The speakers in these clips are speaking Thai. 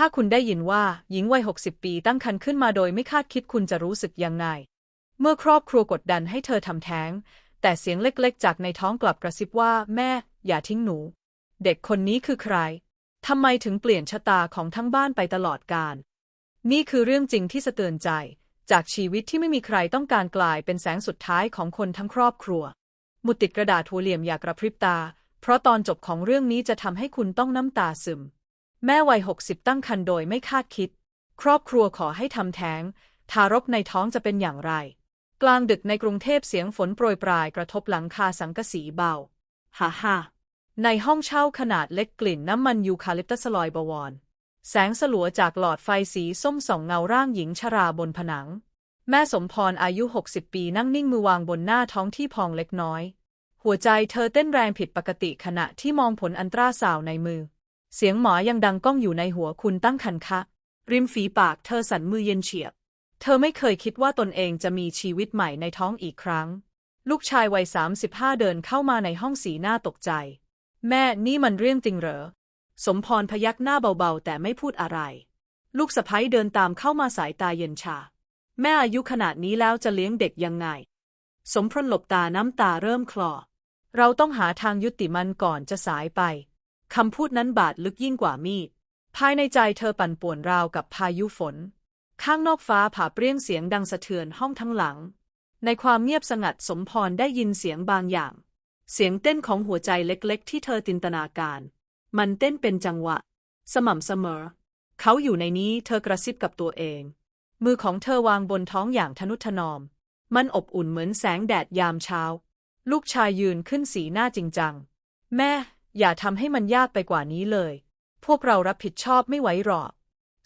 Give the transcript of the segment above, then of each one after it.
ถ้าคุณได้ยินว่าหญิงวัย 60 ปีตั้งครรภ์ขึ้นมาโดยไม่คาดคิดคุณจะรู้สึกยังไง เมื่อครอบครัวกดดันให้เธอทำแท้ง แต่เสียงเล็กๆ จากในท้องกลับกระซิบว่า แม่ อย่าทิ้งหนู เด็กคนนี้คือใครทำไมถึงเปลี่ยนชะตาของทั้งบ้านไปตลอดกาลนี่คือเรื่องจริงที่สะเตือนใจ จากชีวิตที่ไม่มีใครต้องการกลายเป็นแสงสุดท้ายของคนทั้งครอบครัว มุดติดกระดาษหัวเหลี่ยมอย่ากระพริบตา เพราะตอนจบของเรื่องนี้จะทำให้คุณต้องน้ำตาซึม แม่วัยหกสิบตั้งครรภ์โดยไม่คาดคิด ครอบครัวขอให้ทำแท้ง ทารกในท้องจะเป็นอย่างไร กลางดึกในกรุงเทพเสียงฝนโปรยปลายกระทบหลังคาสังกะสีเบาฮ่าฮ่าในห้องเช่าขนาดเล็กกลิ่นน้ำมันยูคาลิปตัสลอยบวร แสงสลัวจากหลอดไฟสีส้มส่องเงาร่างหญิงชราบนผนัง แม่สมพรอายุ 60 ปีนั่งนิ่งมือวางบนหน้าท้องที่พองเล็กน้อย หัวใจเธอเต้นแรงผิดปกติขณะที่มองผลอันตราซาวในมือ เสียงหมอยังดังก้องอยู่ในหัวคุณตั้งคันคะ ริมฝีปากเธอสั่นมือเย็นเฉียบ เธอไม่เคยคิดว่าตนเองจะมีชีวิตใหม่ในท้องอีกครั้ง ลูกชายวัย35เดินเข้ามาในห้องสีหน้าตกใจ แม่นี่มันเรื่องจริงเหรอ สมพรพยักหน้าเบาๆ แต่ไม่พูดอะไร ลูกสะพ้ยเดินตามเข้ามาสายตาเย็นชา แม่อายุขนาดนี้แล้วจะเลี้ยงเด็กยังไง สมพรหลบตาน้ำตาเริ่มคลอ เราต้องหาทางยุติมันก่อนจะสายไป คำพูดนั้นบาดลึกยิ่งกว่ามีด ภายในใจเธอปั่นป่วนราวกับพายุฝน ข้างนอกฟ้าผ่าเปรี้ยงเสียงดังสะเทือนห้องทั้งหลัง ในความเงียบสงัดสมพรได้ยินเสียงบางอย่าง เสียงเต้นของหัวใจเล็กๆ ที่เธอจินตนาการ มันเต้นเป็นจังหวะ สม่ำเสมอ เขาอยู่ในนี้เธอกระซิบกับตัวเอง มือของเธอวางบนท้องอย่างทนุถนอม มันอบอุ่นเหมือนแสงแดดยามเช้า ลูกชายยืนขึ้นสีหน้าจริงจัง แม่ อย่าทำให้มันยากไปกว่านี้เลย พวกเรารับผิดชอบไม่ไหวหรอก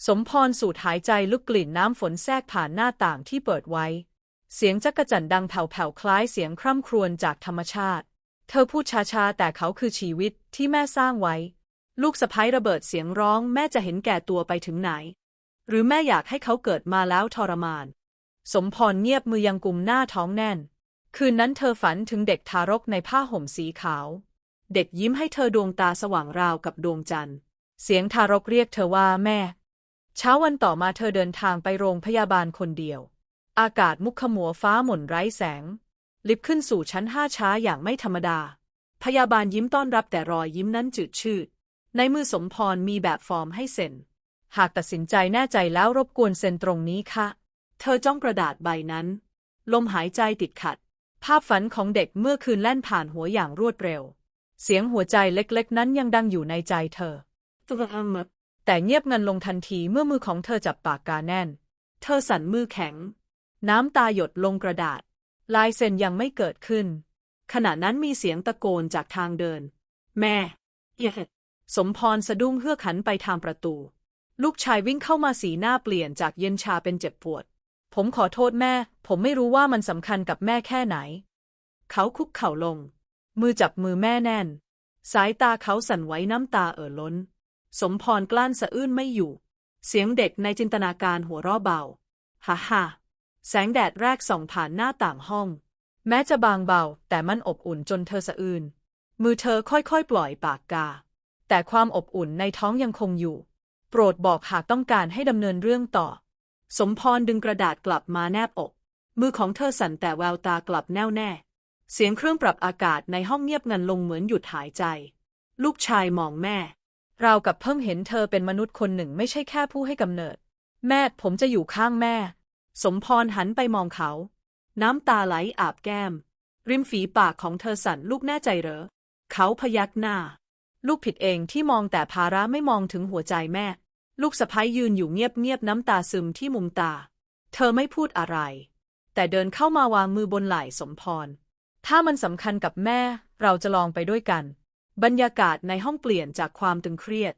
สมพรสูดหายใจลึกกลิ่นน้ำฝนแทรกผ่านหน้าต่างที่เปิดไว้ เสียงจักระจันดังแผ่วๆคล้ายเสียงคร่ำครวญจากธรรมชาติ เธอพูดช้าๆแต่เขาคือชีวิตที่แม่สร้างไว้ ลูกสะพ้ยระเบิดเสียงร้องแม่จะเห็นแก่ตัวไปถึงไหน หรือแม่อยากให้เขาเกิดมาแล้วทรมาน สมพรเงียบมือยังกุมหน้าท้องแน่น คืนนั้นเธอฝันถึงเด็กทารกในผ้าห่มสีขาว เด็กยิ้มให้เธอดวงตาสว่างราวกับดวงจันทร์ เสียงทารกเรียกเธอว่าแม่ เช้าวันต่อมาเธอเดินทางไปโรงพยาบาลคนเดียว อากาศมุขมัวฟ้าหม่นไร้แสง ลิฟต์ขึ้นสู่ชั้นห้าช้าอย่างไม่ธรรมดา พยาบาลยิ้มต้อนรับแต่รอยยิ้มนั้นจืดชืด ในมือสมพรมีแบบฟอร์มให้เซ็น หากตัดสินใจแน่ใจแล้วรบกวนเซ็นตรงนี้ค่ะ เธอจ้องกระดาษใบนั้น ลมหายใจติดขัด ภาพฝันของเด็กเมื่อคืนแล่นผ่านหัวอย่างรวดเร็ว เสียงหัวใจเล็กๆ นั้นยังดังอยู่ในใจเธอ แต่เงียบงันลงทันทีเมื่อมือของเธอจับปากกาแน่น เธอสั่นมือแข็ง น้ำตาหยดลงกระดาษ ลายเซ็นยังไม่เกิดขึ้น ขณะนั้นมีเสียงตะโกนจากทางเดิน แม่เยสมพรสะดุ้งเฮือกหันไปทางประตู ลูกชายวิ่งเข้ามาสีหน้าเปลี่ยนจากเย็นชาเป็นเจ็บปวด ผมขอโทษแม่ ผมไม่รู้ว่ามันสำคัญกับแม่แค่ไหน เขาคุกเข่าลง มือจับมือแม่แน่น สายตาเขาสั่นไหวน้ำตาเอ่อล้น สมพรกลั้นสะอื้นไม่อยู่ เสียงเด็กในจินตนาการหัวเราะเบาฮ่าฮ่าแสงแดดแรกส่องผ่านหน้าต่างห้อง แม้จะบางเบา แต่มันอบอุ่นจนเธอสะอื้นมือเธอค่อยๆ ปล่อยปากกา แต่ความอบอุ่นในท้องยังคงอยู่ โปรดบอกหากต้องการให้ดำเนินเรื่องต่อ สมพรดึงกระดาษกลับมาแนบอก มือของเธอสั่นแต่แววตากลับแน่วแน่ เสียงเครื่องปรับอากาศในห้องเงียบงันลงเหมือนหยุดหายใจ ลูกชายมองแม่ เรากับเพิ่งเห็นเธอเป็นมนุษย์คนหนึ่งไม่ใช่แค่ผู้ให้กำเนิด แม่ผมจะอยู่ข้างแม่ สมพรหันไปมองเขา น้ำตาไหลอาบแก้ม ริมฝีปากของเธอสั่นลูกแน่ใจเหรอ เขาพยักหน้า ลูกผิดเองที่มองแต่ภาระไม่มองถึงหัวใจแม่ ลูกสะพ้ยยืนอยู่เงียบๆน้ำตาซึมที่มุมตา เธอไม่พูดอะไร แต่เดินเข้ามาวางมือบนไหล่สมพร ถ้ามันสำคัญกับแม่ เราจะลองไปด้วยกัน บรรยากาศในห้องเปลี่ยนจากความตึงเครียด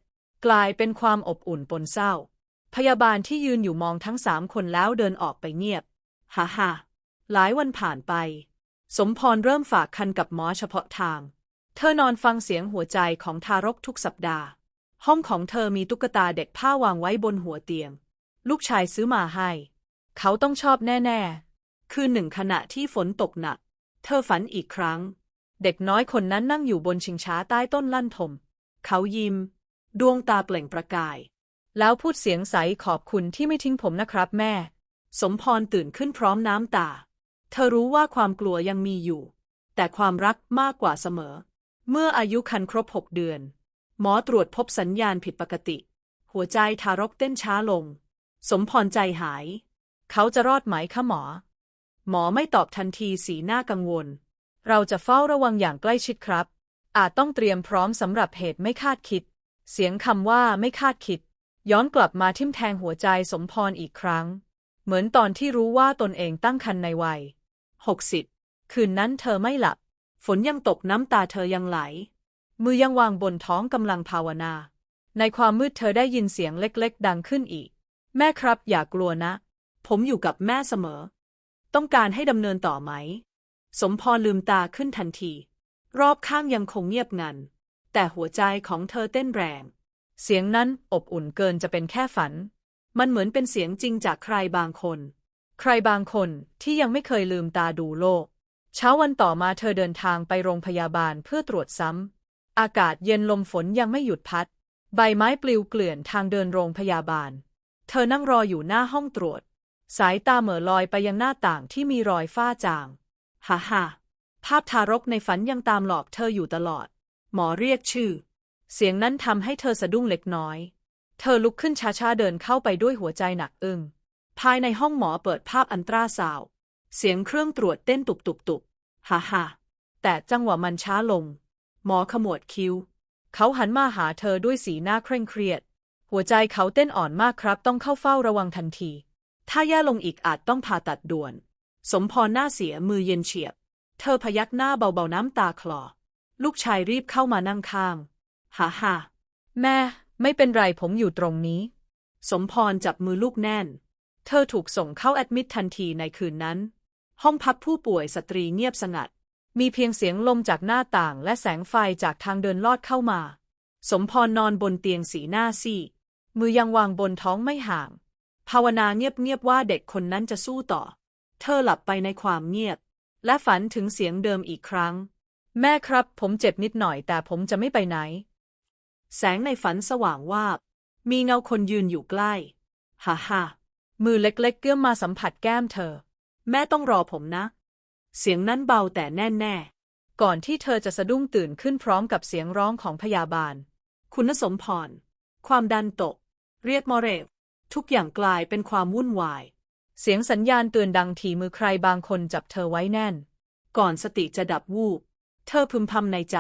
กลายเป็นความอบอุ่นปนเศร้า พยาบาลที่ยืนอยู่มองทั้งสามคนแล้วเดินออกไปเงียบ ฮ่าฮ่าหลายวันผ่านไป สมพรเริ่มฝากคันกับหมอเฉพาะทาง เธอนอนฟังเสียงหัวใจของทารกทุกสัปดาห์ ห้องของเธอมีตุ๊กตาเด็กผ้าวางไว้บนหัวเตียง ลูกชายซื้อมาให้ เขาต้องชอบแน่ ๆ คืนหนึ่งขณะที่ฝนตกหนัก เธอฝันอีกครั้ง เด็กน้อยคนนั้นนั่งอยู่บนชิงช้าใต้ต้นลั่นทม เขายิ้ม ดวงตาเปล่งประกาย แล้วพูดเสียงใสขอบคุณที่ไม่ทิ้งผมนะครับแม่ สมพรตื่นขึ้นพร้อมน้ำตา เธอรู้ว่าความกลัวยังมีอยู่ แต่ความรักมากกว่าเสมอ เมื่ออายุคันครบหกเดือน หมอตรวจพบสัญญาณผิดปกติ หัวใจทารกเต้นช้าลง สมพรใจหาย เขาจะรอดไหมคะหมอ หมอไม่ตอบทันทีสีหน้ากังวล เราจะเฝ้าระวังอย่างใกล้ชิดครับ อาจต้องเตรียมพร้อมสำหรับเหตุไม่คาดคิด เสียงคำว่าไม่คาดคิด ย้อนกลับมาทิ่มแทงหัวใจสมพรอีกครั้ง เหมือนตอนที่รู้ว่าตนเองตั้งครรภ์ในวัยหกสิบคืนนั้นเธอไม่หลับ ฝนยังตกน้ำตาเธอยังไหล มือยังวางบนท้องกำลังภาวนา ในความมืดเธอได้ยินเสียงเล็กๆ ดังขึ้นอีก แม่ครับอย่ากลัวนะ ผมอยู่กับแม่เสมอ ต้องการให้ดำเนินต่อไหม สมพรลืมตาขึ้นทันที รอบข้างยังคงเงียบงัน แต่หัวใจของเธอเต้นแรง เสียงนั้นอบอุ่นเกินจะเป็นแค่ฝัน มันเหมือนเป็นเสียงจริงจากใครบางคน ใครบางคนที่ยังไม่เคยลืมตาดูโลก เช้าวันต่อมาเธอเดินทางไปโรงพยาบาลเพื่อตรวจซ้ำ อากาศเย็นลมฝนยังไม่หยุดพัด ใบไม้ปลิวเกลื่อนทางเดินโรงพยาบาล เธอนั่งรออยู่หน้าห้องตรวจ สายตาเหม่อลอยไปยังหน้าต่างที่มีรอยฝ้าจางฮ่าฮ่าภาพทารกในฝันยังตามหลอกเธออยู่ตลอด หมอเรียกชื่อ เสียงนั้นทำให้เธอสะดุ้งเล็กน้อย เธอลุกขึ้นช้าๆเดินเข้าไปด้วยหัวใจหนักอึ้งภายในห้องหมอเปิดภาพอันตราซาว เสียงเครื่องตรวจเต้นตุบตุบตุบฮ่าฮ่าแต่จังหวะมันช้าลง หมอขมวดคิ้ว เขาหันมาหาเธอด้วยสีหน้าเคร่งเครียด หัวใจเขาเต้นอ่อนมากครับ ต้องเข้าเฝ้าระวังทันที ถ้าแย่ลงอีกอาจต้องผ่าตัดด่วน สมพรหน้าเสียมือเย็นเฉียบ เธอพยักหน้าเบาๆน้ำตาคลอ ลูกชายรีบเข้ามานั่งข้างฮ่าฮ่าแม่ไม่เป็นไรผมอยู่ตรงนี้ สมพรจับมือลูกแน่น เธอถูกส่งเข้าแอดมิดทันทีในคืนนั้น ห้องพักผู้ป่วยสตรีเงียบสงัด มีเพียงเสียงลมจากหน้าต่างและแสงไฟจากทางเดินลอดเข้ามา สมพรนอนบนเตียงสีหน้าซีดมือยังวางบนท้องไม่ห่าง ภาวนาเงียบๆว่าเด็กคนนั้นจะสู้ต่อ เธอหลับไปในความเงียบ และฝันถึงเสียงเดิมอีกครั้ง แม่ครับ ผมเจ็บนิดหน่อยแต่ผมจะไม่ไปไหน แสงในฝันสว่างวาบ มีเงาคนยืนอยู่ใกล้ ฮ่าฮ่ามือเล็กๆเกื้อมมาสัมผัสแก้มเธอ แม่ต้องรอผมนะ เสียงนั้นเบาแต่แน่แน่ก่อนที่เธอจะสะดุ้งตื่นขึ้นพร้อมกับเสียงร้องของพยาบาล คุณสมพร ความดันตก เรียกมอเรฟ ทุกอย่างกลายเป็นความวุ่นวาย เสียงสัญญาณเตือนดังทีมือใครบางคนจับเธอไว้แน่น ก่อนสติจะดับวูบ เธอพึมพำในใจ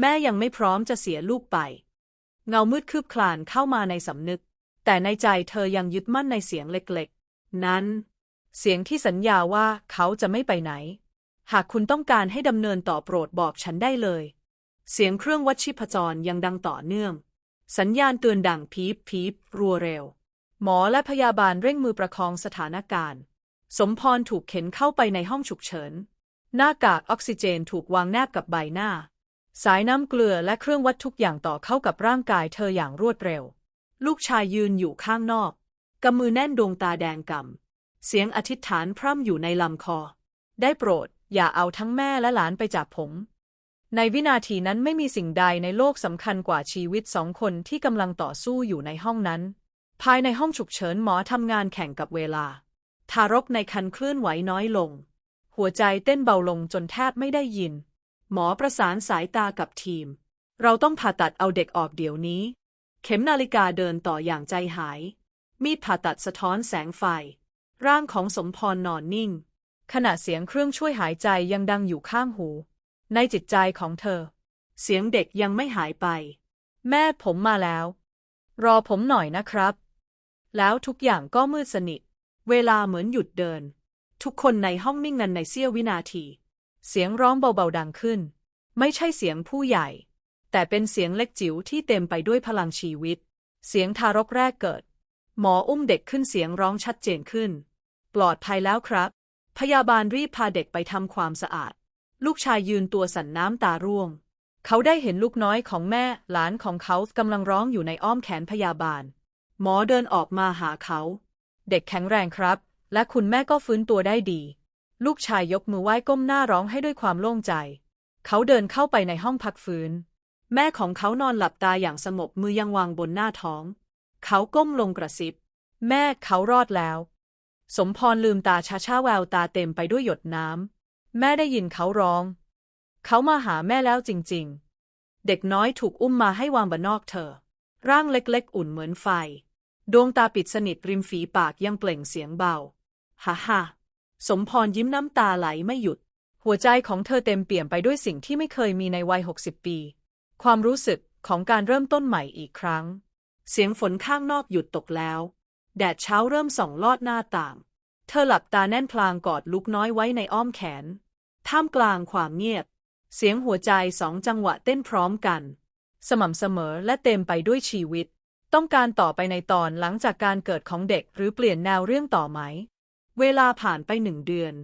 แม่ยังไม่พร้อมจะเสียลูกไป เงามืดคืบคลานเข้ามาในสำนึก แต่ในใจเธอยังยึดมั่นในเสียงเล็กๆ นั้น เสียงที่สัญญาว่าเขาจะไม่ไปไหน หากคุณต้องการให้ดำเนินต่อโปรดบอกฉันได้เลย เสียงเครื่องวัดชีพจรยังดังต่อเนื่อง สัญญาณเตือนดังพีบพีบรัวเร็ว หมอและพยาบาลเร่งมือประคองสถานการณ์ สมพรถูกเข็นเข้าไปในห้องฉุกเฉิน หน้ากากออกซิเจนถูกวางแนบกับใบหน้า สายน้ำเกลือและเครื่องวัดทุกอย่างต่อเข้ากับร่างกายเธออย่างรวดเร็ว ลูกชายยืนอยู่ข้างนอกกำมือแน่นดวงตาแดงกำ เสียงอธิษฐานพร่ำอยู่ในลำคอ ได้โปรด อย่าเอาทั้งแม่และหลานไปจากผม ในวินาทีนั้นไม่มีสิ่งใดในโลกสำคัญกว่าชีวิตสองคนที่กำลังต่อสู้อยู่ในห้องนั้น ภายในห้องฉุกเฉินหมอทำงานแข่งกับเวลา ทารกในครรภ์เคลื่อนไหวน้อยลง หัวใจเต้นเบาลงจนแทบไม่ได้ยิน หมอประสานสายตากับทีม เราต้องผ่าตัดเอาเด็กออกเดี๋ยวนี้ เข็มนาฬิกาเดินต่ออย่างใจหาย มีดผ่าตัดสะท้อนแสงไฟ ร่างของสมพรนอนนิ่ง ขณะเสียงเครื่องช่วยหายใจยังดังอยู่ข้างหู ในจิตใจของเธอ เสียงเด็กยังไม่หายไป แม่ผมมาแล้ว รอผมหน่อยนะครับ แล้วทุกอย่างก็มืดสนิท เวลาเหมือนหยุดเดิน ทุกคนในห้องนิ่งนันในเสี้ยววินาที เสียงร้องเบาๆดังขึ้น ไม่ใช่เสียงผู้ใหญ่ แต่เป็นเสียงเล็กจิ๋วที่เต็มไปด้วยพลังชีวิต เสียงทารกแรกเกิด หมออุ้มเด็กขึ้นเสียงร้องชัดเจนขึ้น ปลอดภัยแล้วครับ พยาบาลรีบพาเด็กไปทำความสะอาด ลูกชายยืนตัวสั่นน้ำตาร่วง เขาได้เห็นลูกน้อยของแม่หลานของเขากำลังร้องอยู่ในอ้อมแขนพยาบาล หมอเดินออกมาหาเขา เด็กแข็งแรงครับ และคุณแม่ก็ฟื้นตัวได้ดี ลูกชายยกมือไหว้ก้มหน้าร้องให้ด้วยความโล่งใจ เขาเดินเข้าไปในห้องพักฟื้น แม่ของเขานอนหลับตาอย่างสงบมือยังวางบนหน้าท้อง เขาก้มลงกระซิบ แม่เขารอดแล้ว สมพรลืมตาช้าๆแววตาเต็มไปด้วยหยดน้ำแม่ได้ยินเขาร้อง เขามาหาแม่แล้วจริง ๆ เด็กน้อยถูกอุ้มมาให้วางบนนอกเธอ ร่างเล็กๆ อุ่นเหมือนไฟ ดวงตาปิดสนิทริมฝีปากยังเปล่งเสียงเบา ฮ่าฮ่าสมพรยิ้มน้ำตาไหลไม่หยุด หัวใจของเธอเต็มเปี่ยมไปด้วยสิ่งที่ไม่เคยมีในวัย60ปี ความรู้สึกของการเริ่มต้นใหม่อีกครั้ง เสียงฝนข้างนอกหยุดตกแล้ว แดดเช้าเริ่มส่องลอดหน้าต่าง เธอหลับตาแน่นพลางกอดลูกน้อยไว้ในอ้อมแขน ท่ามกลางความเงียบ เสียงหัวใจสองจังหวะเต้นพร้อมกัน สม่ำเสมอและเต็มไปด้วยชีวิต ต้องการต่อไปในตอนหลังจากการเกิดของเด็กหรือเปลี่ยนแนวเรื่องต่อไหม เวลาผ่านไปหนึ่งเดือน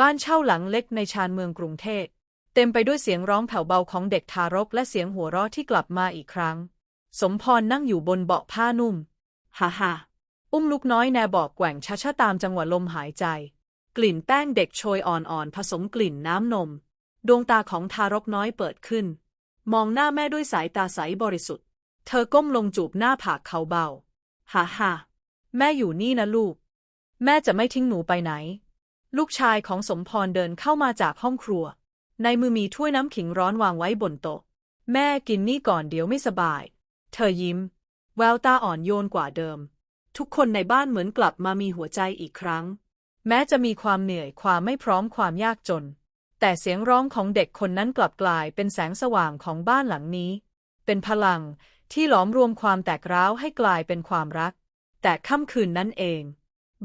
บ้านเช่าหลังเล็กในชานเมืองกรุงเทพเต็มไปด้วยเสียงร้องแผ่วเบาของเด็กทารกและเสียงหัวเราะที่กลับมาอีกครั้ง สมพรนั่งอยู่บนเบาะผ้านุ่ม ฮ่าฮ่าอุ้มลูกน้อยแนบอกแกว่งช้าๆตามจังหวะลมหายใจ กลิ่นแป้งเด็กโชยอ่อนๆผสมกลิ่นน้ำนม ดวงตาของทารกน้อยเปิดขึ้น มองหน้าแม่ด้วยสายตาใสบริสุทธิ์ เธอก้มลงจูบหน้าผากเขาเบา ฮ่าฮ่าแม่อยู่นี่นะลูก แม่จะไม่ทิ้งหนูไปไหน ลูกชายของสมพรเดินเข้ามาจากห้องครัว ในมือมีถ้วยน้ำขิงร้อนวางไว้บนโต๊ะ แม่กินนี่ก่อนเดี๋ยวไม่สบาย เธอยิ้ม แววตาอ่อนโยนกว่าเดิม ทุกคนในบ้านเหมือนกลับมามีหัวใจอีกครั้ง แม้จะมีความเหนื่อยความไม่พร้อมความยากจน แต่เสียงร้องของเด็กคนนั้นกลับกลายเป็นแสงสว่างของบ้านหลังนี้ เป็นพลัง ที่หลอมรวมความแตกร้าวให้กลายเป็นความรัก แต่ค่ำคืนนั้นเอง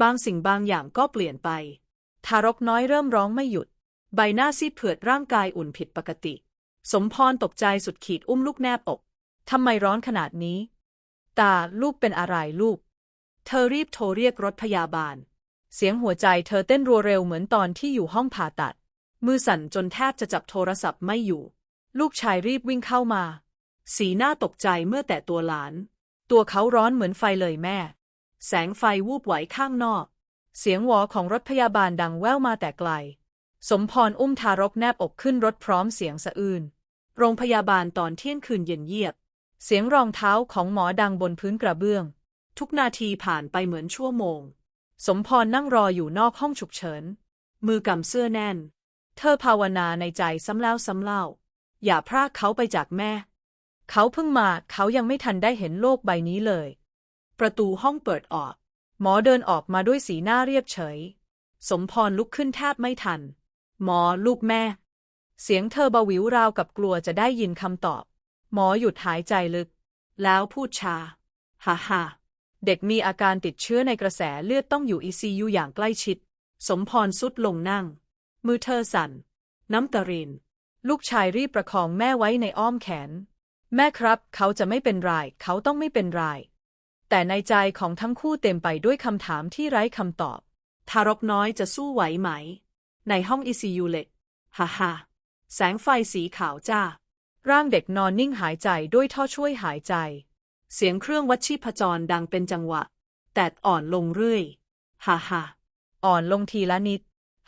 บางสิ่งบางอย่างก็เปลี่ยนไป ทารกน้อยเริ่มร้องไม่หยุด ใบหน้าซีดเผือดร่างกายอุ่นผิดปกติ สมพรตกใจสุดขีดอุ้มลูกแนบอกทำไมร้อนขนาดนี้ ตาลูกเป็นอะไรลูก เธอรีบโทรเรียกรถพยาบาล เสียงหัวใจเธอเต้นรัวเร็วเหมือนตอนที่อยู่ห้องผ่าตัด มือสั่นจนแทบจะจับโทรศัพท์ไม่อยู่ ลูกชายรีบวิ่งเข้ามา สีหน้าตกใจเมื่อแต่ตัวหลาน ตัวเขาร้อนเหมือนไฟเลยแม่ แสงไฟวูบไหวข้างนอก เสียงหวอของรถพยาบาลดังแว่วมาแต่ไกล สมพรอุ้มทารกแนบอกขึ้นรถพร้อมเสียงสะอื้น โรงพยาบาลตอนเที่ยงคืนเย็นเยียบ เสียงรองเท้าของหมอดังบนพื้นกระเบื้อง ทุกนาทีผ่านไปเหมือนชั่วโมง สมพรนั่งรออยู่นอกห้องฉุกเฉิน มือกำเสื้อแน่น เธอภาวนาในใจซ้ำแล้วซ้ำเล่า อย่าพรากเขาไปจากแม่ เขาเพิ่งมาเขายังไม่ทันได้เห็นโลกใบนี้เลย ประตูห้องเปิดออก หมอเดินออกมาด้วยสีหน้าเรียบเฉย สมพรลุกขึ้นแทบไม่ทัน หมอลูกแม่ เสียงเธอเบาหวิวราวกับกลัวจะได้ยินคำตอบ หมอหยุดหายใจลึก แล้วพูดชาฮ่าฮ่าเด็กมีอาการติดเชื้อในกระแสเลือดต้องอยู่ ECU อย่างใกล้ชิด สมพรสุดลงนั่ง มือเธอสั่น น้ำตาริน ลูกชายรีบประคองแม่ไว้ในอ้อมแขน แม่ครับ เขาจะไม่เป็นไร เขาต้องไม่เป็นไร แต่ในใจของทั้งคู่เต็มไปด้วยคำถามที่ไร้คำตอบ ทารกน้อยจะสู้ไหวไหม ในห้อง ICU เล็กฮ่าฮ่าแสงไฟสีขาวจ้า ร่างเด็กนอนนิ่งหายใจด้วยท่อช่วยหายใจ เสียงเครื่องวัดชีพจรดังเป็นจังหวะ แต่อ่อนลงเรื่อยฮ่าฮ่าอ่อนลงทีละนิด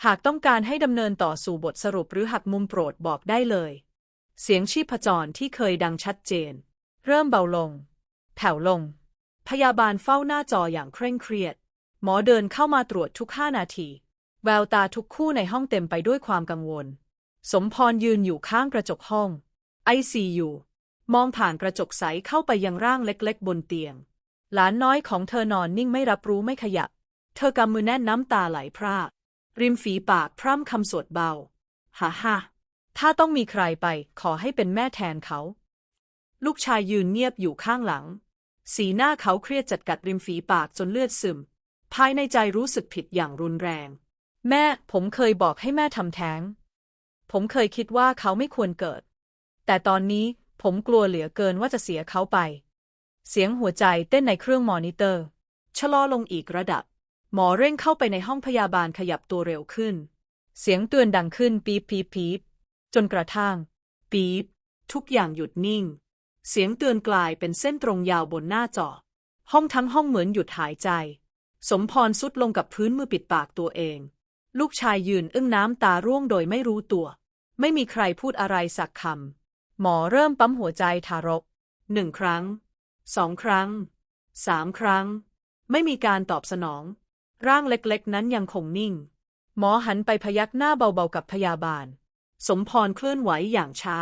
หากต้องการให้ดำเนินต่อสู่บทสรุปหรือหักมุมโปรดบอกได้เลย เสียงชีพจรที่เคยดังชัดเจน เริ่มเบาลง แผ่วลง พยาบาลเฝ้าหน้าจออย่างเคร่งเครียด หมอเดินเข้ามาตรวจทุกห้านาที แววตาทุกคู่ในห้องเต็มไปด้วยความกังวล สมพรยืนอยู่ข้างกระจกห้อง ICU มองผ่านกระจกใสเข้าไปยังร่างเล็กๆ บนเตียง หลานน้อยของเธอนอนนิ่งไม่รับรู้ไม่ขยับ เธอกำมือแน่นน้ำตาไหลพรากริมฝีปากพร่ำคำสวดเบา ฮ่าฮ่า ถ้าต้องมีใครไปขอให้เป็นแม่แทนเขา ลูกชายยืนเงียบอยู่ข้างหลัง สีหน้าเขาเครียดจัดกัดริมฝีปากจนเลือดซึม ภายในใจรู้สึกผิดอย่างรุนแรง แม่ผมเคยบอกให้แม่ทำแท้ง ผมเคยคิดว่าเขาไม่ควรเกิด แต่ตอนนี้ผมกลัวเหลือเกินว่าจะเสียเขาไป เสียงหัวใจเต้นในเครื่องมอนิเตอร์ ชะลอลงอีกระดับ หมอเร่งเข้าไปในห้องพยาบาลขยับตัวเร็วขึ้น เสียงเตือนดังขึ้นปี๊บปี๊บปี๊บ จนกระทั่ง ปี๊บทุกอย่างหยุดนิ่ง เสียงเตือนกลายเป็นเส้นตรงยาวบนหน้าจอ ห้องทั้งห้องเหมือนหยุดหายใจ สมพรสุดลงกับพื้นมือปิดปากตัวเอง ลูกชายยืนอึ้งน้ำตาร่วงโดยไม่รู้ตัว ไม่มีใครพูดอะไรสักคำหมอเริ่มปั๊มหัวใจทารกหนึ่งครั้งสองครั้งสามครั้ง ไม่มีการตอบสนอง ร่างเล็กๆ นั้นยังคงนิ่ง หมอหันไปพยักหน้าเบาๆกับพยาบาล สมพรเคลื่อนไหวอย่างช้า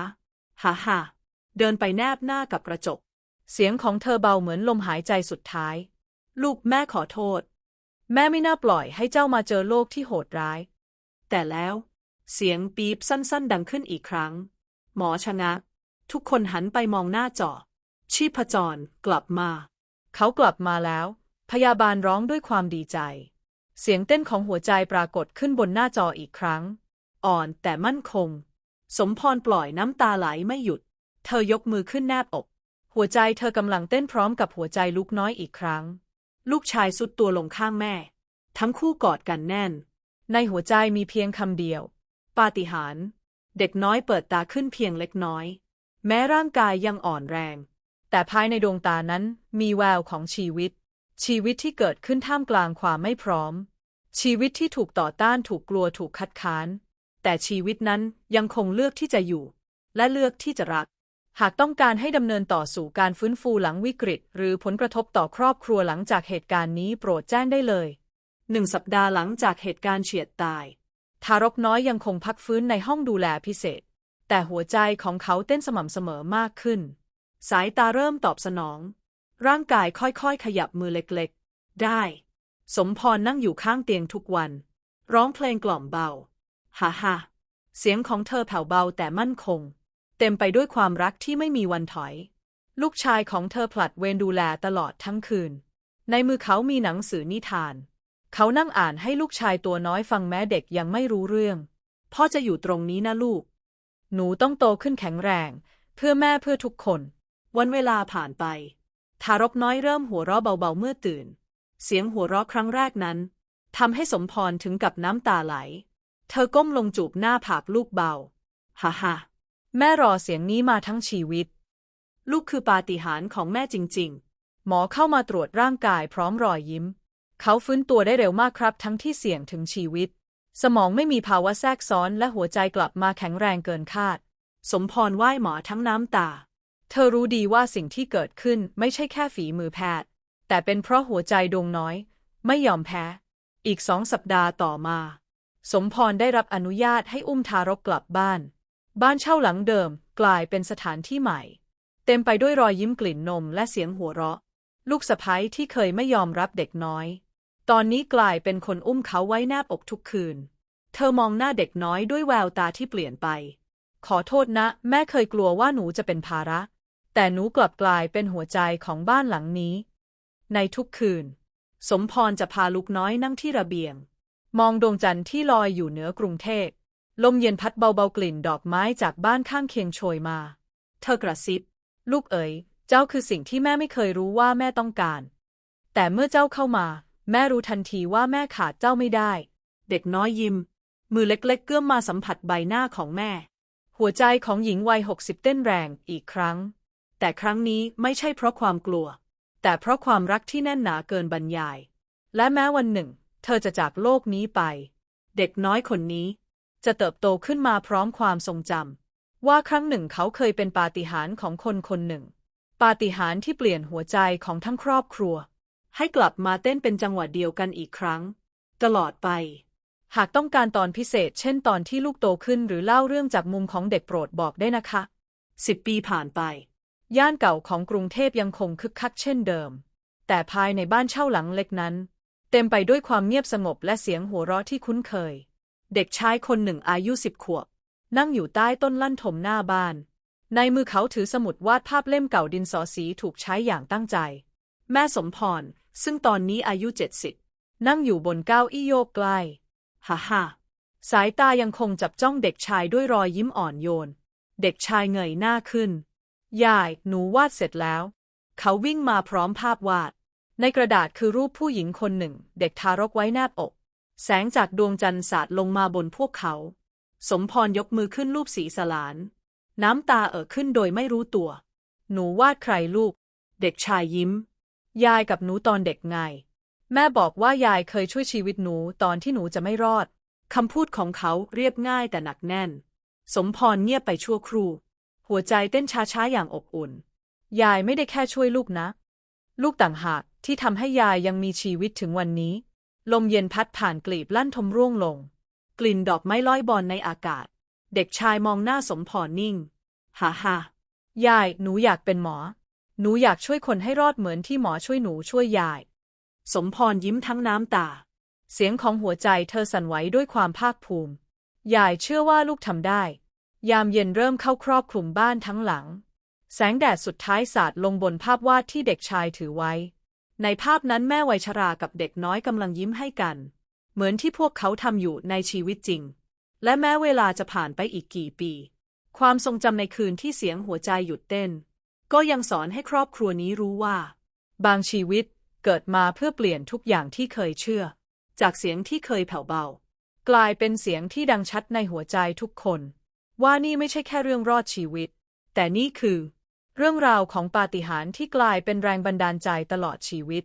ฮ่าฮ่าเดินไปแนบหน้ากับกระจก เสียงของเธอเบาเหมือนลมหายใจสุดท้าย ลูกแม่ขอโทษ แม่ไม่น่าปล่อยให้เจ้ามาเจอโลกที่โหดร้าย แต่แล้ว เสียงปี๊บสั้นๆ ดังขึ้นอีกครั้ง หมอชนะทุกคนหันไปมองหน้าจอ ชีพจรกลับมา เขากลับมาแล้ว พยาบาลร้องด้วยความดีใจ เสียงเต้นของหัวใจปรากฏขึ้นบนหน้าจออีกครั้ง อ่อนแต่มั่นคง สมพรปล่อยน้ำตาไหลไม่หยุด เธอยกมือขึ้นแนบอก หัวใจเธอกำลังเต้นพร้อมกับหัวใจลูกน้อยอีกครั้ง ลูกชายสุดตัวลงข้างแม่ ทั้งคู่กอดกันแน่น ในหัวใจมีเพียงคำเดียว ปาฏิหาริย์เด็กน้อยเปิดตาขึ้นเพียงเล็กน้อย แม้ร่างกายยังอ่อนแรง แต่ภายในดวงตานั้นมีแววของชีวิต ชีวิตที่เกิดขึ้นท่ามกลางความไม่พร้อม ชีวิตที่ถูกต่อต้านถูกกลัวถูกคัดค้าน แต่ชีวิตนั้นยังคงเลือกที่จะอยู่ และเลือกที่จะรัก หากต้องการให้ดำเนินต่อสู่การฟื้นฟูหลังวิกฤต หรือผลกระทบต่อครอบครัวหลังจากเหตุการณ์นี้โปรดแจ้งได้เลยหนึ่งสัปดาห์หลังจากเหตุการณ์เฉียดตาย ทารกน้อยยังคงพักฟื้นในห้องดูแลพิเศษ แต่หัวใจของเขาเต้นสม่ำเสมอมากขึ้น สายตาเริ่มตอบสนอง ร่างกายค่อยๆ ขยับมือเล็กๆ ได้ สมพรนั่งอยู่ข้างเตียงทุกวัน ร้องเพลงกล่อมเบา ฮ่าฮ่าเสียงของเธอแผ่วเบาแต่มั่นคง เต็มไปด้วยความรักที่ไม่มีวันถอย ลูกชายของเธอผลัดเวรดูแลตลอดทั้งคืน ในมือเขามีหนังสือนิทาน เขานั่งอ่านให้ลูกชายตัวน้อยฟังแม้เด็กยังไม่รู้เรื่อง พ่อจะอยู่ตรงนี้นะลูก หนูต้องโตขึ้นแข็งแรง เพื่อแม่เพื่อทุกคน วันเวลาผ่านไป ทารกน้อยเริ่มหัวเราะเบาๆเมื่อตื่น เสียงหัวเราะครั้งแรกนั้นทำให้สมพรถึงกับน้ำตาไหล เธอก้มลงจูบหน้าผากลูกเบา ฮ่าฮ่าแม่รอเสียงนี้มาทั้งชีวิต ลูกคือปาฏิหาริย์ของแม่จริง ๆ หมอเข้ามาตรวจร่างกายพร้อมรอยยิ้ม เขาฟื้นตัวได้เร็วมากครับทั้งที่เสี่ยงถึงชีวิต สมองไม่มีภาวะแทรกซ้อนและหัวใจกลับมาแข็งแรงเกินคาด สมพรไหว้หมอทั้งน้ำตา เธอรู้ดีว่าสิ่งที่เกิดขึ้นไม่ใช่แค่ฝีมือแพทย์ แต่เป็นเพราะหัวใจดวงน้อย ไม่ยอมแพ้ อีกสองสัปดาห์ต่อมา สมพรได้รับอนุญาตให้อุ้มทารกกลับบ้าน บ้านเช่าหลังเดิมกลายเป็นสถานที่ใหม่ เต็มไปด้วยรอยยิ้มกลิ่นนมและเสียงหัวเราะ ลูกสะพ้ยที่เคยไม่ยอมรับเด็กน้อย ตอนนี้กลายเป็นคนอุ้มเขาไว้แนบอกทุกคืน เธอมองหน้าเด็กน้อยด้วยแววตาที่เปลี่ยนไป ขอโทษนะ แม่เคยกลัวว่าหนูจะเป็นภาระ แต่หนูกลับกลายเป็นหัวใจของบ้านหลังนี้ ในทุกคืน สมพรจะพาลูกน้อยนั่งที่ระเบียง มองดวงจันทร์ที่ลอยอยู่เหนือกรุงเทพ ลมเย็นพัดเบาๆกลิ่นดอกไม้จากบ้านข้างเคียงโชยมา เธอกระซิบ ลูกเอ๋ย เจ้าคือสิ่งที่แม่ไม่เคยรู้ว่าแม่ต้องการ แต่เมื่อเจ้าเข้ามา แม่รู้ทันทีว่าแม่ขาดเจ้าไม่ได้ เด็กน้อยยิ้ม มือเล็กๆเกื้อมมาสัมผัสใบหน้าของแม่ หัวใจของหญิงวัยหกสิบเต้นแรงอีกครั้ง แต่ครั้งนี้ไม่ใช่เพราะความกลัว แต่เพราะความรักที่แน่นหนาเกินบรรยาย และแม้วันหนึ่ง เธอจะจากโลกนี้ไป เด็กน้อยคนนี้ จะเติบโตขึ้นมาพร้อมความทรงจำว่าครั้งหนึ่งเขาเคยเป็นปาฏิหาริย์ของคนคนหนึ่ง ปาฏิหาริย์ที่เปลี่ยนหัวใจของทั้งครอบครัว ให้กลับมาเต้นเป็นจังหวะเดียวกันอีกครั้ง ตลอดไป หากต้องการตอนพิเศษ เช่นตอนที่ลูกโตขึ้นหรือเล่าเรื่องจากมุมของเด็กโปรดบอกได้นะคะสิบปีผ่านไป ย่านเก่าของกรุงเทพยังคงคึกคักเช่นเดิม แต่ภายในบ้านเช่าหลังเล็กนั้น เต็มไปด้วยความเงียบสงบและเสียงหัวเราะที่คุ้นเคย เด็กชายคนหนึ่งอายุสิบขวบ นั่งอยู่ใต้ต้นลั่นถมหน้าบ้าน ในมือเขาถือสมุดวาดภาพเล่มเก่าดินสอสีถูกใช้อย่างตั้งใจ แม่สมพร ซึ่งตอนนี้อายุเจ็ดสิบนั่งอยู่บนเก้าอี้โยกใกล้ฮ่าฮ่าสายตายังคงจับจ้องเด็กชายด้วยรอยยิ้มอ่อนโยน เด็กชายเงยหน้าขึ้น ยาย หนูวาดเสร็จแล้ว เขาวิ่งมาพร้อมภาพวาด ในกระดาษคือรูปผู้หญิงคนหนึ่ง เด็กทารกไว้แนบอก แสงจากดวงจันทร์สาดลงมาบนพวกเขา สมพรยกมือขึ้นรูปสีสลาน น้ำตาเอ่อขึ้นโดยไม่รู้ตัว หนูวาดใครลูก เด็กชายยิ้ม ยายกับหนูตอนเด็กไง แม่บอกว่ายายเคยช่วยชีวิตหนูตอนที่หนูจะไม่รอดคำพูดของเขาเรียบง่ายแต่หนักแน่น สมพรเงียบไปชั่วครู่ หัวใจเต้นช้าๆอย่างอบอุ่น ยายไม่ได้แค่ช่วยลูกนะ ลูกต่างหาก ที่ทำให้ยายยังมีชีวิตถึงวันนี้ ลมเย็นพัดผ่านกลีบลั่นทมร่วงลง กลิ่นดอกไม้ลอยบอลในอากาศ เด็กชายมองหน้าสมพรนิ่งฮ่าฮ่ายาย หนูอยากเป็นหมอ หนูอยากช่วยคนให้รอดเหมือนที่หมอช่วยหนูช่วยยาย สมพรยิ้มทั้งน้ำตา เสียงของหัวใจเธอสั่นไหวด้วยความภาคภูมิ ยายเชื่อว่าลูกทำได้ ยามเย็นเริ่มเข้าครอบคลุมบ้านทั้งหลัง แสงแดดสุดท้ายสาดลงบนภาพวาดที่เด็กชายถือไว้ ในภาพนั้นแม่วัยชรากับเด็กน้อยกำลังยิ้มให้กัน เหมือนที่พวกเขาทำอยู่ในชีวิตจริง และแม้เวลาจะผ่านไปอีกกี่ปี ความทรงจำในคืนที่เสียงหัวใจหยุดเต้น ก็ยังสอนให้ครอบครัวนี้รู้ว่า บางชีวิตเกิดมาเพื่อเปลี่ยนทุกอย่างที่เคยเชื่อ จากเสียงที่เคยแผ่วเบา กลายเป็นเสียงที่ดังชัดในหัวใจทุกคน ว่านี่ไม่ใช่แค่เรื่องรอดชีวิต แต่นี่คือ เรื่องราวของปาฏิหาริย์ที่กลายเป็นแรงบันดาลใจตลอดชีวิต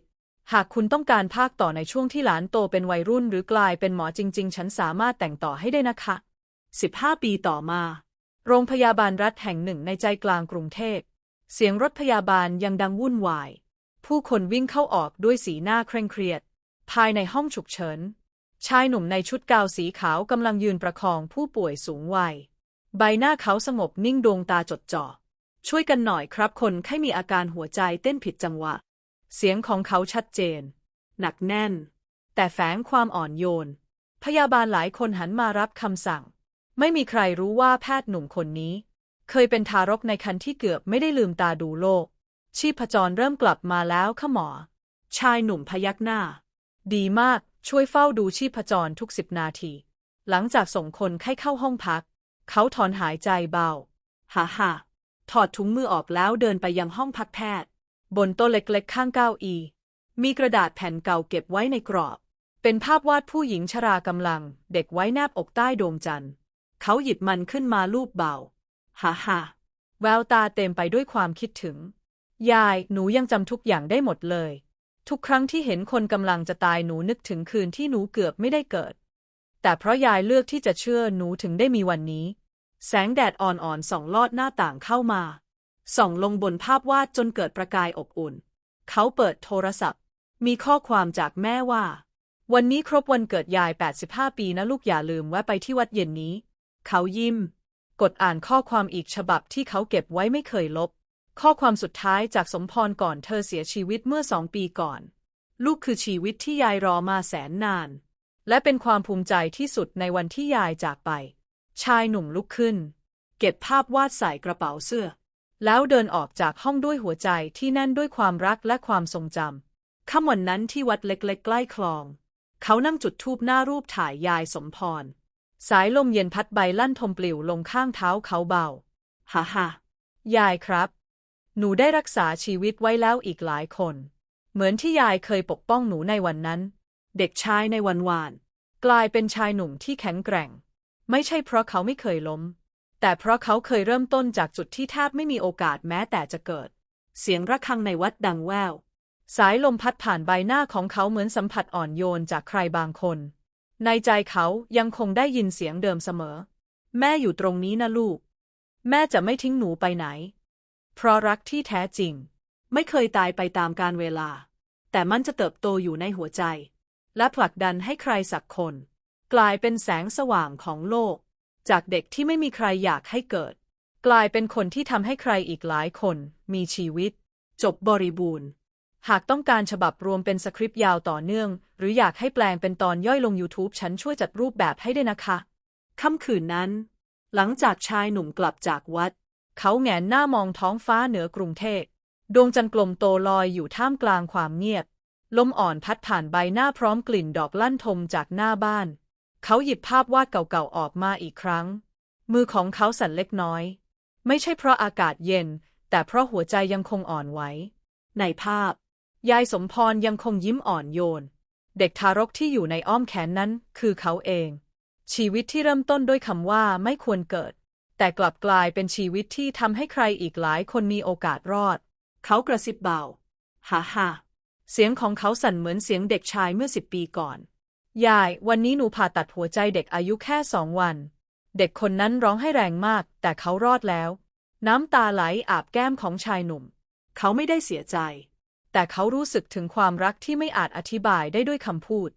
หากคุณต้องการภาคต่อในช่วงที่หลานโตเป็นวัยรุ่น หรือกลายเป็นหมอจริง ๆ ฉันสามารถแต่งต่อให้ได้นะคะ 15 ปีต่อมา โรงพยาบาลรัฐแห่งหนึ่งในใจกลางกรุงเทพ เสียงรถพยาบาลยังดังวุ่นวาย ผู้คนวิ่งเข้าออกด้วยสีหน้าเคร่งเครียด ภายในห้องฉุกเฉิน ชายหนุ่มในชุดกาวสีขาวกำลังยืนประคองผู้ป่วยสูงวัย ใบหน้าเขาสงบนิ่งดวงตาจดจ่อ ช่วยกันหน่อยครับคนไข้มีอาการหัวใจเต้นผิดจังหวะ เสียงของเขาชัดเจน หนักแน่น แต่แฝงความอ่อนโยน พยาบาลหลายคนหันมารับคำสั่ง ไม่มีใครรู้ว่าแพทย์หนุ่มคนนี้ เคยเป็นทารกในครรภ์ที่เกือบไม่ได้ลืมตาดูโลก ชีพจรเริ่มกลับมาแล้วค่ะหมอ ชายหนุ่มพยักหน้า ดีมากช่วยเฝ้าดูชีพจรทุกสิบนาที หลังจากส่งคนไข้เข้าห้องพัก เขาถอนหายใจเบา ฮ่าฮ่า ถอดถุงมือออกแล้วเดินไปยังห้องพักแพทย์ บนโต๊ะเล็กๆ ข้างเก้าอี้มีกระดาษแผ่นเก่าเก็บไว้ในกรอบ เป็นภาพวาดผู้หญิงชรากำลัง เด็กไว้แนบอกใต้ดวงจันทร์ เขาหยิบมันขึ้นมาลูบเบาฮ่าฮ่าแววตาเต็มไปด้วยความคิดถึง ยาย หนูยังจำทุกอย่างได้หมดเลย ทุกครั้งที่เห็นคนกำลังจะตายหนูนึกถึงคืนที่หนูเกือบไม่ได้เกิด แต่เพราะยายเลือกที่จะเชื่อหนูถึงได้มีวันนี้ แสงแดดอ่อนๆส่องลอดหน้าต่างเข้ามา ส่องลงบนภาพวาดจนเกิดประกายอบอุ่น เขาเปิดโทรศัพท์ มีข้อความจากแม่ว่า วันนี้ครบวันเกิดยาย 85 ปีนะลูกอย่าลืมแวะไปที่วัดเย็นนี้ เขายิ้ม กดอ่านข้อความอีกฉบับที่เขาเก็บไว้ไม่เคยลบ ข้อความสุดท้ายจากสมพรก่อนเธอเสียชีวิตเมื่อสองปีก่อน ลูกคือชีวิตที่ยายรอมาแสนนาน และเป็นความภูมิใจที่สุดในวันที่ยายจากไป ชายหนุ่มลุกขึ้น เก็บภาพวาดใส่กระเป๋าเสื้อ แล้วเดินออกจากห้องด้วยหัวใจที่แน่นด้วยความรักและความทรงจำค่ำวันนั้นที่วัดเล็กๆ ใกล้คลอง เขานั่งจุดธูปหน้ารูปถ่ายยายสมพร สายลมเย็นพัดใบลั่นทมปลิวลงข้างเท้าเขาเบาฮ่าฮ่ายายครับ หนูได้รักษาชีวิตไว้แล้วอีกหลายคน เหมือนที่ยายเคยปกป้องหนูในวันนั้น เด็กชายในวันวาน กลายเป็นชายหนุ่มที่แข็งแกร่ง ไม่ใช่เพราะเขาไม่เคยล้ม แต่เพราะเขาเคยเริ่มต้นจากจุดที่แทบไม่มีโอกาสแม้แต่จะเกิด เสียงระฆังในวัดดังแว่ว สายลมพัดผ่านใบหน้าของเขาเหมือนสัมผัสอ่อนโยนจากใครบางคน ในใจเขายังคงได้ยินเสียงเดิมเสมอ แม่อยู่ตรงนี้นะลูก แม่จะไม่ทิ้งหนูไปไหน เพราะรักที่แท้จริง ไม่เคยตายไปตามกาลเวลา แต่มันจะเติบโตอยู่ในหัวใจ และผลักดันให้ใครสักคน กลายเป็นแสงสว่างของโลก จากเด็กที่ไม่มีใครอยากให้เกิด กลายเป็นคนที่ทำให้ใครอีกหลายคน มีชีวิต จบบริบูรณ์ หากต้องการฉบับรวมเป็นสคริปต์ยาวต่อเนื่อง หรืออยากให้แปลงเป็นตอนย่อยลง YouTube ฉันช่วยจัดรูปแบบให้ได้นะคะ ค่ำคืนนั้น หลังจากชายหนุ่มกลับจากวัด เขาแงนหน้ามองท้องฟ้าเหนือกรุงเทพดวงจันทร์กลมโตลอยอยู่ท่ามกลางความเงียบ ลมอ่อนพัดผ่านใบหน้าพร้อมกลิ่นดอกลั่นทมจากหน้าบ้าน เขาหยิบภาพวาดเก่าๆออกมาอีกครั้ง มือของเขาสั่นเล็กน้อย ไม่ใช่เพราะอากาศเย็น แต่เพราะหัวใจยังคงอ่อนไหว ในภาพ ยายสมพรยังคงยิ้มอ่อนโยน เด็กทารกที่อยู่ในอ้อมแขนนั้นคือเขาเอง ชีวิตที่เริ่มต้นด้วยคำว่าไม่ควรเกิด แต่กลับกลายเป็นชีวิตที่ทำให้ใครอีกหลายคนมีโอกาสรอด เขากระซิบเบา ฮ่าฮ่าเสียงของเขาสั่นเหมือนเสียงเด็กชายเมื่อสิบปีก่อน ยาย วันนี้หนูผ่าตัดหัวใจเด็กอายุแค่สองวัน เด็กคนนั้นร้องให้แรงมาก แต่เขารอดแล้ว น้ำตาไหลอาบแก้มของชายหนุ่ม เขาไม่ได้เสียใจ แต่เขารู้สึกถึงความรักที่ไม่อาจอธิบายได้ด้วยคำพูด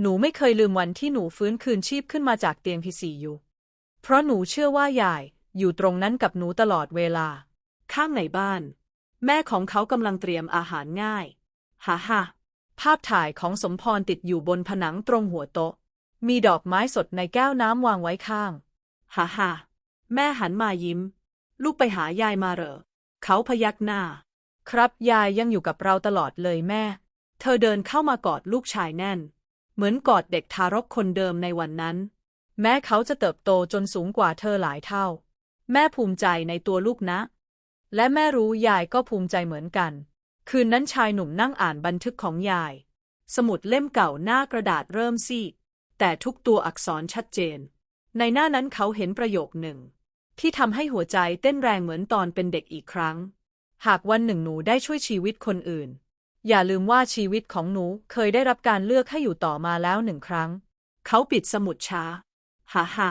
หนูไม่เคยลืมวันที่หนูฟื้นคืนชีพขึ้นมาจากเตียงพีซีอยู่ เพราะหนูเชื่อว่ายาย อยู่ตรงนั้นกับหนูตลอดเวลา ข้างในบ้าน แม่ของเขากำลังเตรียมอาหารง่าย ฮ่าฮ่า ภาพถ่ายของสมพรติดอยู่บนผนังตรงหัวโต๊ะ มีดอกไม้สดในแก้วน้ำวางไว้ข้าง ฮ่าฮ่าแม่หันมายิ้ม ลูกไปหายายมาเหรอ เขาพยักหน้า ครับยายยังอยู่กับเราตลอดเลยแม่ เธอเดินเข้ามากอดลูกชายแน่น เหมือนกอดเด็กทารกคนเดิมในวันนั้น แม้เขาจะเติบโตจนสูงกว่าเธอหลายเท่า แม่ภูมิใจในตัวลูกนะ และแม่รู้ยายก็ภูมิใจเหมือนกัน คืนนั้นชายหนุ่มนั่งอ่านบันทึกของยาย สมุดเล่มเก่าหน้ากระดาษเริ่มซีดแต่ทุกตัวอักษรชัดเจน ในหน้านั้นเขาเห็นประโยคหนึ่ง ที่ทำให้หัวใจเต้นแรงเหมือนตอนเป็นเด็กอีกครั้ง หากวันหนึ่งหนูได้ช่วยชีวิตคนอื่น อย่าลืมว่าชีวิตของหนูเคยได้รับการเลือกให้อยู่ต่อมาแล้วหนึ่งครั้ง เขาปิดสมุดช้าฮ่าฮ่า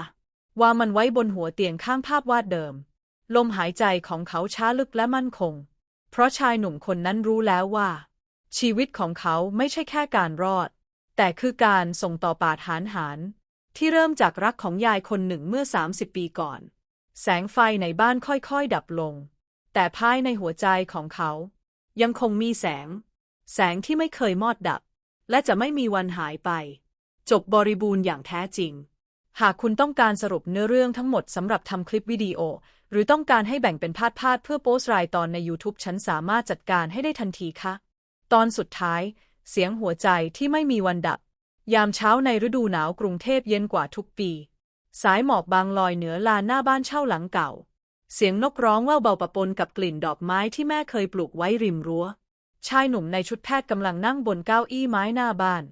ว่ามันไว้บนหัวเตียงข้างภาพวาดเดิม ลมหายใจของเขาช้าลึกและมั่นคง เพราะชายหนุ่มคนนั้นรู้แล้วว่า ชีวิตของเขาไม่ใช่แค่การรอด แต่คือการส่งต่อปาฐานหารที่เริ่มจากรักของยายคนหนึ่งเมื่อ 30 ปีก่อน แสงไฟในบ้านค่อยๆ ดับลง แต่ภายในหัวใจของเขา ยังคงมีแสง แสงที่ไม่เคยมอดดับ และจะไม่มีวันหายไป จบบริบูรณ์อย่างแท้จริง หากคุณต้องการสรุปเนื้อเรื่องทั้งหมดสำหรับทำคลิปวิดีโอ หรือต้องการให้แบ่งเป็นพาดๆเพื่อโพสต์รายตอนใน YouTube ฉันสามารถจัดการให้ได้ทันทีค่ะ ตอนสุดท้าย เสียงหัวใจที่ไม่มีวันดับ ยามเช้าในฤดูหนาวกรุงเทพเย็นกว่าทุกปี สายหมอกบางลอยเหนือลานหน้าบ้านเช่าหลังเก่า เสียงนกร้องแว่วเบาปะปนกับกลิ่นดอกไม้ที่แม่เคยปลูกไว้ริมรั้ว ชายหนุ่มในชุดแพทย์กำลังนั่งบนเก้าอี้ไม้หน้าบ้าน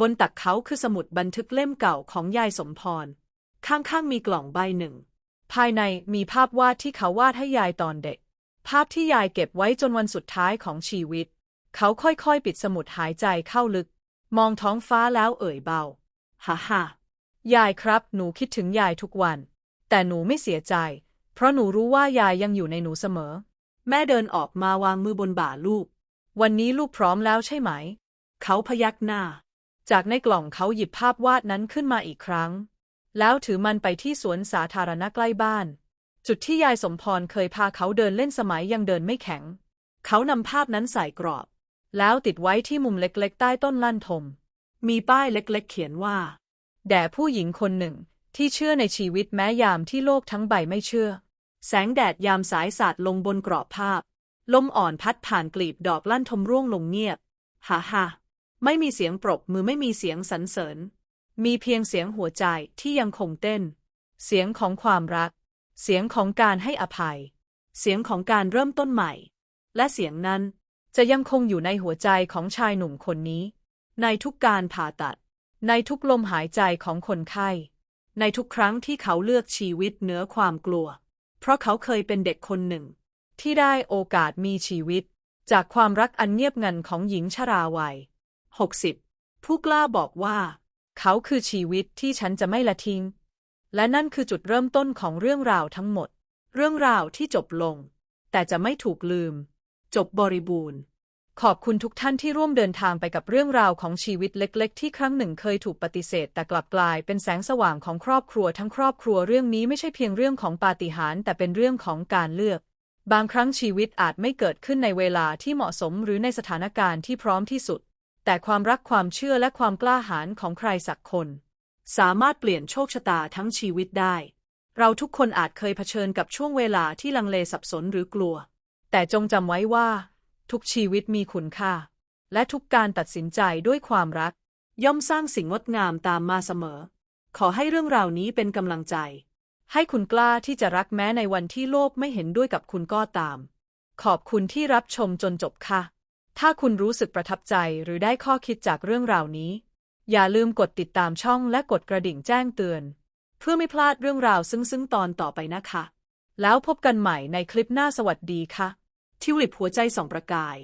บนตักเขาคือสมุดบันทึกเล่มเก่าของยายสมพร ข้างๆมีกล่องใบหนึ่ง ภายในมีภาพวาดที่เขาวาดให้ยายตอนเด็ก ภาพที่ยายเก็บไว้จนวันสุดท้ายของชีวิต เขาค่อยๆ ปิดสมุดหายใจเข้าลึก มองท้องฟ้าแล้วเอ่ยเบา ฮ่าฮ่ายายครับ หนูคิดถึงยายทุกวัน แต่หนูไม่เสียใจ เพราะหนูรู้ว่ายายยังอยู่ในหนูเสมอ แม่เดินออกมาวางมือบนบ่าลูก วันนี้ลูกพร้อมแล้วใช่ไหม เขาพยักหน้า จากในกล่องเขาหยิบภาพวาดนั้นขึ้นมาอีกครั้ง แล้วถือมันไปที่สวนสาธารณะใกล้บ้าน จุดที่ยายสมพรเคยพาเขาเดินเล่นสมัยยังเดินไม่แข็ง เขานำภาพนั้นใส่กรอบ แล้วติดไว้ที่มุมเล็กๆ ใต้ต้นลั่นทม มีป้ายเล็กๆ เขียนว่า แด่ผู้หญิงคนหนึ่งที่เชื่อในชีวิตแม้ยามที่โลกทั้งใบไม่เชื่อ แสงแดดยามสายสาดลงบนกรอบภาพ ลมอ่อนพัดผ่านกลีบดอกลั่นทมร่วงลงเงียบ ฮ่าฮ่าไม่มีเสียงปรบมือไม่มีเสียงสรรเสริญ มีเพียงเสียงหัวใจที่ยังคงเต้น เสียงของความรัก เสียงของการให้อภัย เสียงของการเริ่มต้นใหม่ และเสียงนั้นจะยังคงอยู่ในหัวใจของชายหนุ่มคนนี้ ในทุกการผ่าตัด ในทุกลมหายใจของคนไข้ ในทุกครั้งที่เขาเลือกชีวิตเหนือความกลัว เพราะเขาเคยเป็นเด็กคนหนึ่ง ที่ได้โอกาสมีชีวิต จากความรักอันเงียบงันของหญิงชราวัย 60 ผู้กล้าบอกว่า เขาคือชีวิตที่ฉันจะไม่ละทิ้ง และนั่นคือจุดเริ่มต้นของเรื่องราวทั้งหมด เรื่องราวที่จบลง แต่จะไม่ถูกลืม จบบริบูรณ์ ขอบคุณทุกท่านที่ร่วมเดินทางไปกับเรื่องราวของชีวิตเล็ก ๆ ที่ครั้งหนึ่งเคยถูกปฏิเสธ แต่กลับกลายเป็นแสงสว่างของครอบครัวทั้งครอบครัวเรื่องนี้ไม่ใช่เพียงเรื่องของปาฏิหาริย์แต่เป็นเรื่องของการเลือก บางครั้งชีวิตอาจไม่เกิดขึ้นในเวลาที่เหมาะสมหรือในสถานการณ์ที่พร้อมที่สุด แต่ความรักความเชื่อและความกล้าหาญของใครสักคน สามารถเปลี่ยนโชคชะตาทั้งชีวิตได้ เราทุกคนอาจเคยเผชิญกับช่วงเวลาที่ลังเลสับสนหรือกลัว แต่จงจำไว้ว่า ทุกชีวิตมีคุณค่า และทุกการตัดสินใจด้วยความรัก ย่อมสร้างสิ่งงดงามตามมาเสมอ ขอให้เรื่องราวนี้เป็นกำลังใจ ให้คุณกล้าที่จะรักแม้ในวันที่โลกไม่เห็นด้วยกับคุณก็ตาม ขอบคุณที่รับชมจนจบค่ะ ถ้าคุณรู้สึกประทับใจหรือได้ข้อคิดจากเรื่องราวนี้ อย่าลืมกดติดตามช่องและกดกระดิ่งแจ้งเตือน เพื่อไม่พลาดเรื่องราวซึ้งๆตอนต่อไปนะคะ แล้วพบกันใหม่ในคลิปหน้าสวัสดีค่ะ ทิวลิปหัวใจสองประกาย